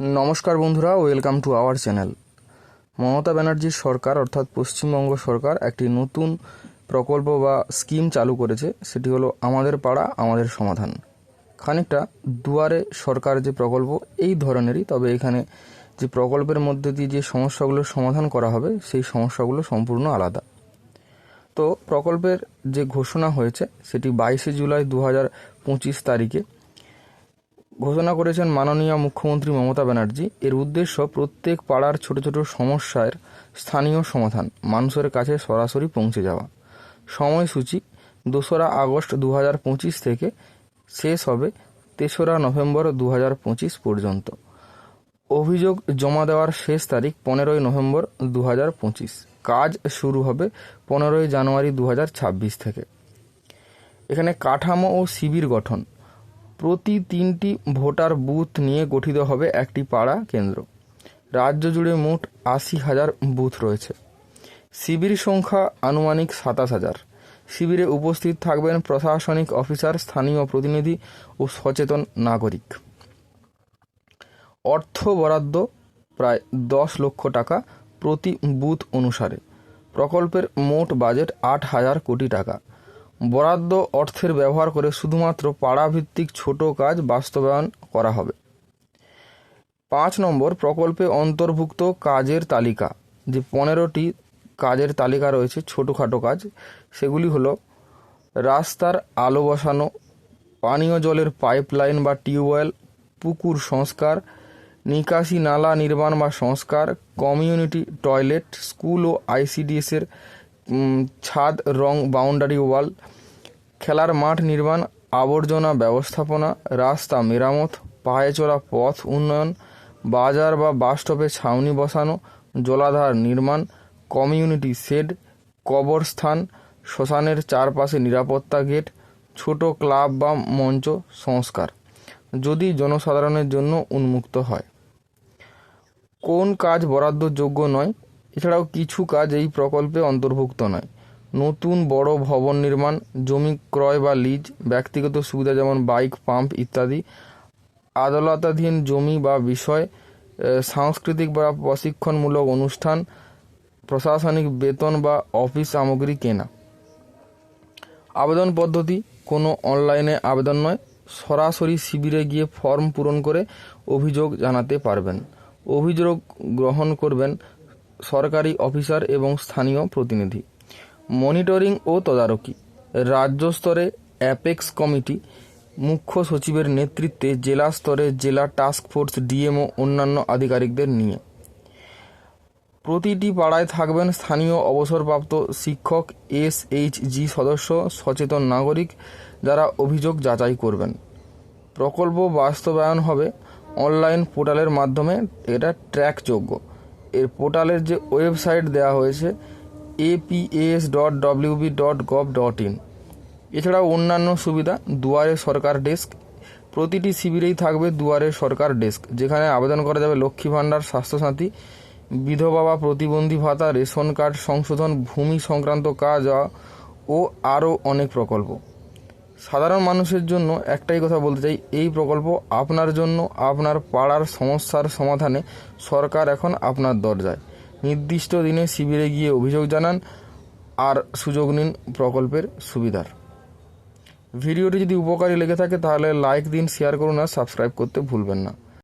নমস্কার বন্ধুরা welcome to our channel Mamata ব্যানার্জির সরকার, অর্থাৎ পশ্চিমবঙ্গ সরকার, একটি নতুন প্রকল্প বা স্কিম চালু করেছে। সেটি হলো আমাদের পাড়া, আমাদের সমাধান। খানিকটা দুয়ারে সরকার যে প্রকল্প, এই ধরনেরই। তবে এখানে যে প্রকল্পের মধ্যে দিয়ে যে সমস্যাগুলোর সমাধান করা হবে, সেই সমস্যাগুলো সম্পূর্ণ আলাদা। তো প্রকল্পের যে ঘোষণা হয়েছে, সেটি বাইশে জুলাই দু হাজার পঁচিশ তারিখে ঘোষণা করেছেন মাননীয় মুখ্যমন্ত্রী মমতা ব্যানার্জি। এর উদ্দেশ্য প্রত্যেক পাড়ার ছোট ছোট সমস্যার স্থানীয় সমাধান, মানুষের কাছে সরাসরি পৌঁছে যাওয়া। সময়সূচি, দোসরা আগস্ট দু পঁচিশ থেকে শেষ হবে তেসরা নভেম্বর দু পঁচিশ পর্যন্ত। অভিযোগ জমা দেওয়ার শেষ তারিখ পনেরোই নভেম্বর দু পঁচিশ। কাজ শুরু হবে পনেরোই জানুয়ারি দু হাজার ছাব্বিশ থেকে। এখানে কাঠামো ও শিবির গঠন। প্রতি তিনটি ভোটার বুথ নিয়ে গঠিত হবে একটি পাড়া কেন্দ্র। রাজ্য জুড়ে মোট আশি হাজার বুথ রয়েছে। শিবির সংখ্যা আনুমানিক সাতাশ হাজার। শিবিরে উপস্থিত থাকবেন প্রশাসনিক অফিসার, স্থানীয় প্রতিনিধি ও সচেতন নাগরিক। অর্থ বরাদ্দ প্রায় দশ লক্ষ টাকা প্রতি বুথ অনুসারে। প্রকল্পের মোট বাজেট আট হাজার কোটি টাকা। বরাদ্দ অর্থের ব্যবহার করে শুধুমাত্র পাড়াভিত্তিক ছোট কাজ বাস্তবায়ন করা হবে। পাঁচ নম্বর প্রকল্পে অন্তর্ভুক্ত কাজের তালিকা। যে পনেরোটি কাজের তালিকা রয়েছে, ছোটোখাটো কাজ, সেগুলি হলো রাস্তার আলো বসানো, পানীয় জলের পাইপলাইন বা টিউবওয়েল, পুকুর সংস্কার, নিকাশি নালা নির্মাণ বা সংস্কার, কমিউনিটি টয়লেট, স্কুল ও আইসিডিএসের ছাদ, রং বাউন্ডারি ওয়াল খেলার মাঠ নির্মাণ, আবর্জনা ব্যবস্থাপনা, রাস্তা মেরামত, পায়ে চলা পথ উন্নয়ন, বাজার বা বাস স্টপে ছাউনি বসানো, জলাধার নির্মাণ কমিউনিটি শেড কবরস্থান, শ্মশানের চারপাশে নিরাপত্তা গেট, ছোট ক্লাব বা মঞ্চ সংস্কার, যদি জনসাধারণের জন্য উন্মুক্ত হয়। কোন কাজ বরাদ্দযোগ্য নয়? এছাড়াও কিছু কাজ এই প্রকল্পে অন্তর্ভুক্ত নয়। নতুন বড় ভবন নির্মাণ, জমি ক্রয় বা লিজ, ব্যক্তিগত সুবিধা যেমন বাইক, পাম্প ইত্যাদি, আদালতাধীন জমি বা বিষয় সাংস্কৃতিক বা প্রশিক্ষণমূলক অনুষ্ঠান, প্রশাসনিক বেতন বা অফিস সামগ্রী কেনা। আবেদন পদ্ধতি কোনো অনলাইনে আবেদন নয়। সরাসরি শিবিরে গিয়ে ফর্ম পূরণ করে অভিযোগ জানাতে পারবেন। অভিযোগ গ্রহণ করবেন সরকারি অফিসার এবং স্থানীয় প্রতিনিধি। মনিটরিং ও তদারকি। রাজ্য স্তরে অ্যাপেক্স কমিটি, মুখ্য সচিবের নেতৃত্বে জেলা স্তরে জেলা টাস্ক ফোর্স, ডিএমও, অন্যান্য আধিকারিকদের নিয়ে। প্রতিটি পাড়ায় থাকবেন স্থানীয় অবসরপ্রাপ্ত শিক্ষক এস এইচ জি সদস্য, সচেতন নাগরিক যারা অভিযোগ যাচাই করবেন। প্রকল্প বাস্তবায়ন হবে অনলাইন পোর্টালের মাধ্যমে। এটা ট্র্যাকযোগ্য। এর পোর্টালের যে ওয়েবসাইট দেওয়া হয়েছে APS dot WB dot gov dot in এছাড়াও অন্যান্য সুবিধা, দুয়ারে সরকার ডেস্ক। প্রতিটি শিবিরেই থাকবে দুয়ারে সরকার ডেস্ক, যেখানে আবেদন করা যাবে লক্ষ্মী ভাণ্ডার, স্বাস্থ্যসাথী, বিধবা বা প্রতিবন্ধী ভাতা, রেশন কার্ড, সংশোধন, ভূমি সংক্রান্ত কাজ ও আরও অনেক প্রকল্প। সাধারণ মানুষের জন্য একটাই কথা বলতে চাই, এই প্রকল্প আপনার জন্য, আপনার পাড়ার সমস্যার সমাধানে সরকার এখন আপনার দরজায়। নির্দিষ্ট দিনে শিবিরে গিয়ে অভিযোগ জানান আর সুযোগ নিন প্রকল্পের সুবিধার। ভিডিওটি যদি উপকারী লেগে থাকে তাহলে লাইক দিন শেয়ার করুন আর সাবস্ক্রাইব করতে ভুলবেন না।